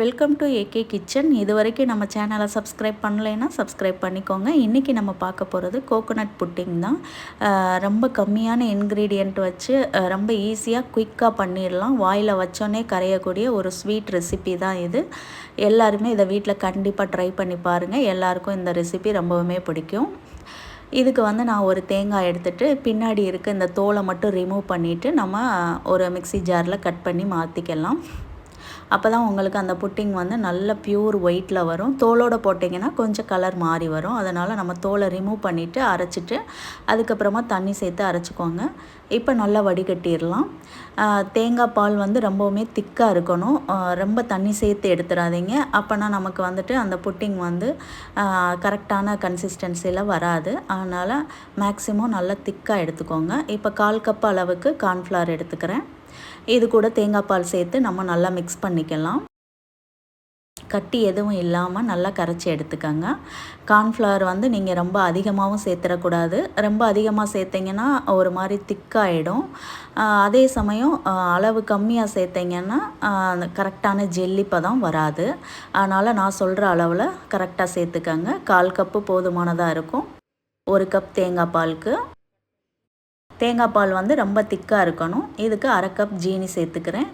Welcome to AK kitchen இது வரைக்கும் நம்ம சேனலை சப்ஸ்கிரைப் பண்ணலைன்னா சப்ஸ்கிரைப் பண்ணிக்கோங்க. இன்றைக்கி நம்ம பார்க்க போகிறது கோகோனட் புட்டிங் தான். ரொம்ப கம்மியான இன்க்ரீடியண்ட் வச்சு ரொம்ப ஈஸியாக குயிக்காக பண்ணிடலாம். வாயில் வச்சோன்னே கரையக்கூடிய ஒரு ஸ்வீட் ரெசிபி தான் இது. எல்லாருமே இதை வீட்டில் கண்டிப்பாக ட்ரை பண்ணி பாருங்கள் எல்லாருக்கும் இந்த ரெசிபி ரொம்பவுமே பிடிக்கும். இதுக்கு வந்து நான் ஒரு தேங்காய் எடுத்துகிட்டு பின்னாடி இருக்க இந்த தோலை மட்டும் ரிமூவ் பண்ணிவிட்டு நம்ம ஒரு மிக்சி ஜாரில் கட் பண்ணி மாற்றிக்கலாம் அப்போ தான் உங்களுக்கு அந்த புட்டிங் வந்து நல்ல ப்யூர் ஒயிட்டில் வரும். தோலோடு போட்டிங்கன்னா கொஞ்சம் கலர் மாறி வரும். அதனால் நம்ம தோலை ரிமூவ் பண்ணிவிட்டு அரைச்சிட்டு அதுக்கப்புறமா தண்ணி சேர்த்து அரைச்சிக்கோங்க. இப்போ நல்லா வடிகட்டிடலாம். தேங்காய் பால் வந்து ரொம்பவுமே திக்காக இருக்கணும். ரொம்ப தண்ணி சேர்த்து எடுத்துடாதீங்க. அப்போனா நமக்கு வந்துட்டு அந்த புட்டிங் வந்து கரெக்டான கன்சிஸ்டன்சியில் வராது. அதனால் மேக்ஸிமம் நல்லா திக்காக எடுத்துக்கோங்க. இப்போ கால் கப் அளவுக்கு கார்ன்ஃப்ளவர் எடுத்துக்கிறேன். இது கூட தேங்காய் பால் சேர்த்து நம்ம நல்லா மிக்ஸ் பண்ணிக்கலாம். கட்டி எதுவும் இல்லாமல் நல்லா கரைச்சி எடுத்துக்கோங்க. கார்ன்ஃப்ளவர் வந்து நீங்கள் ரொம்ப அதிகமாகவும் சேர்த்துடக்கூடாது. ரொம்ப அதிகமாக சேர்த்திங்கன்னா ஒரு மாதிரி திக்காகிடும் அதே சமயம் அளவு கம்மியாக சேர்த்திங்கன்னா கரெக்டான ஜெல்லி பதம் வராது. அதனால் நான் சொல்கிற அளவில் கரெக்டாக சேர்த்துக்கோங்க. கால் கப்பு போதுமானதாக இருக்கும். ஒரு கப் தேங்காய் பாலுக்கு. தேங்காய் பால் வந்து ரொம்ப திக்காக இருக்கணும். இதுக்கு அரை கப் ஜீனி சேர்த்துக்கிறேன்.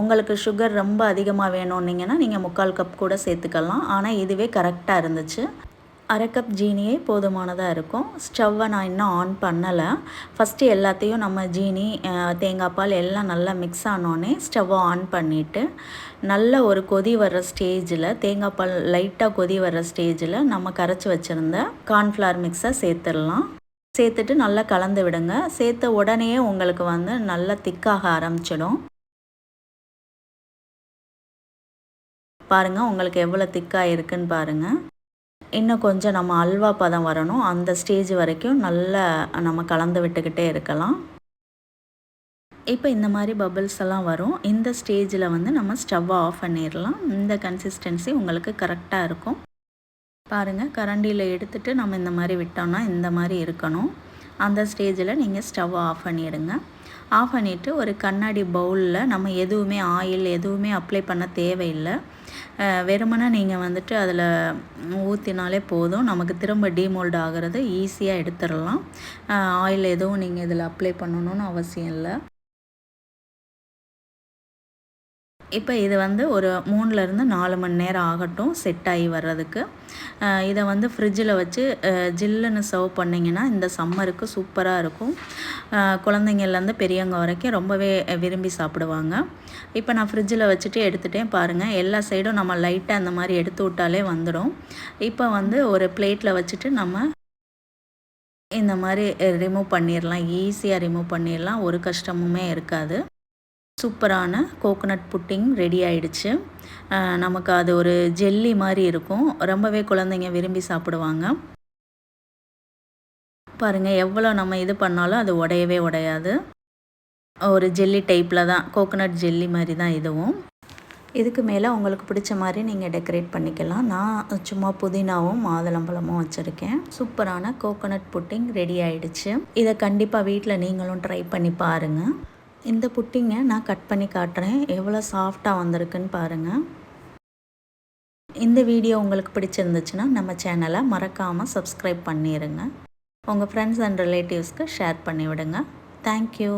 உங்களுக்கு சுகர் ரொம்ப அதிகமாக வேணும்னிங்கன்னா நீங்கள் முக்கால் கப் கூட சேர்த்துக்கலாம். ஆனால் இதுவே கரெக்டாக இருந்துச்சு. அரை கப் ஜீனியே போதுமானதாக இருக்கும். ஸ்டவ்வை நான் இன்னும் ஆன் பண்ணலை. ஃபஸ்ட்டு எல்லாத்தையும் நம்ம ஜீனி தேங்காய் பால் எல்லாம் நல்லா மிக்ஸ் ஆனோடனே ஸ்டவ்வை ஆன் பண்ணிவிட்டு நல்ல ஒரு கொதி வர்ற ஸ்டேஜில் தேங்காய் பால் லைட்டாக கொதி வர்ற ஸ்டேஜில் நம்ம கரைச்சி வச்சுருந்த கார்ன்ஃப்ளவர் மிக்ஸை சேர்த்துடலாம். சேர்த்துட்டு நல்லா கலந்து விடுங்க. சேர்த்த உடனே உங்களுக்கு வந்து நல்லா திக்காக ஆரம்பிச்சிடும். பாருங்கள் உங்களுக்கு எவ்வளோ திக்காக இருக்குன்னு பாருங்கள் இன்னும் கொஞ்சம் நம்ம அல்வா பதம் வரணும். அந்த ஸ்டேஜ் வரைக்கும் நல்லா நம்ம கலந்து விட்டுக்கிட்டே இருக்கலாம். இப்போ இந்த மாதிரி பபிள்ஸ் எல்லாம் வரும். இந்த ஸ்டேஜில் வந்து நம்ம ஸ்டவ்வை ஆஃப் பண்ணிடலாம். இந்த கன்சிஸ்டன்சி உங்களுக்கு கரெக்டாக இருக்கும். பாருங்கள் கரண்டியில் எடுத்துகிட்டு நம்ம இந்த மாதிரி விட்டோம்னா இந்த மாதிரி இருக்கணும். அந்த ஸ்டேஜில் நீங்கள் ஸ்டவ்வை ஆஃப் பண்ணிவிடுங்க ஆஃப் பண்ணிவிட்டு ஒரு கண்ணாடி பவுலில் நம்ம எதுவுமே ஆயில் எதுவுமே அப்ளை பண்ண தேவையில்லை. வெறுமனே நீங்கள் வந்துட்டு அதில் ஊற்றினாலே போதும். நமக்கு திரும்ப டீமோல்ட் ஆகிறது ஈஸியாக எடுத்துடலாம். ஆயில் எதுவும் நீங்கள் இதில் அப்ளை பண்ணணுன்னு அவசியம் இல்லை. இப்போ இது வந்து ஒரு மூணுலேருந்து நாலு மணி நேரம் ஆகட்டும் செட் ஆகி வர்றதுக்கு. இதை வந்து ஃப்ரிட்ஜில் வச்சு ஜில்லுன்னு சர்வ் பண்ணிங்கன்னா இந்த சம்மருக்கு சூப்பராக இருக்கும். குழந்தைங்கள்லேருந்து பெரியவங்க வரைக்கும் ரொம்பவே விரும்பி சாப்பிடுவாங்க. இப்போ நான் ஃப்ரிட்ஜில் வச்சுட்டு எடுத்துகிட்டேன் பாருங்கள் எல்லா சைடும் நம்ம லைட்டாக அந்த மாதிரி எடுத்து விட்டாலே வந்துடும். இப்போ வந்து ஒரு பிளேட்டில் வச்சுட்டு நம்ம இந்த மாதிரி ரிமூவ் பண்ணிடலாம் ஈஸியாக ரிமூவ் பண்ணிடலாம் ஒரு கஷ்டமுமே இருக்காது. சூப்பரான கோகோனட் புட்டிங் ரெடி ஆயிடுச்சு. நமக்கு அது ஒரு ஜெல்லி மாதிரி இருக்கும். ரொம்பவே குழந்தைங்க விரும்பி சாப்பிடுவாங்க. பாருங்கள் எவ்வளோ நம்ம இது பண்ணாலும் அது உடையவே உடையாது. ஒரு ஜெல்லி டைப்பில் தான் கோகோனட் ஜெல்லி மாதிரி தான் இதுவும். இதுக்கு மேலே உங்களுக்கு பிடிச்ச மாதிரி நீங்கள் டெக்கரேட் பண்ணிக்கலாம். நான் சும்மா புதினாவும் மாதுளம்பழமும் வச்சுருக்கேன். சூப்பரான கோகோனட் புட்டிங் ரெடி ஆயிடுச்சு. இதை கண்டிப்பாக வீட்டில் நீங்களும் ட்ரை பண்ணி பாருங்கள் இந்த புட்டிங்கை நான் கட் பண்ணி காட்டுறேன். எவ்வளோ சாஃப்டாக வந்திருக்குன்னு பாருங்கள் இந்த வீடியோ உங்களுக்கு பிடிச்சிருந்துச்சுன்னா நம்ம சேனலை மறக்காமல் சப்ஸ்கிரைப் பண்ணிடுங்க உங்கள் ஃப்ரெண்ட்ஸ் அண்ட் ரிலேட்டிவ்ஸ்க்கு ஷேர் பண்ணிவிடுங்க. Thank you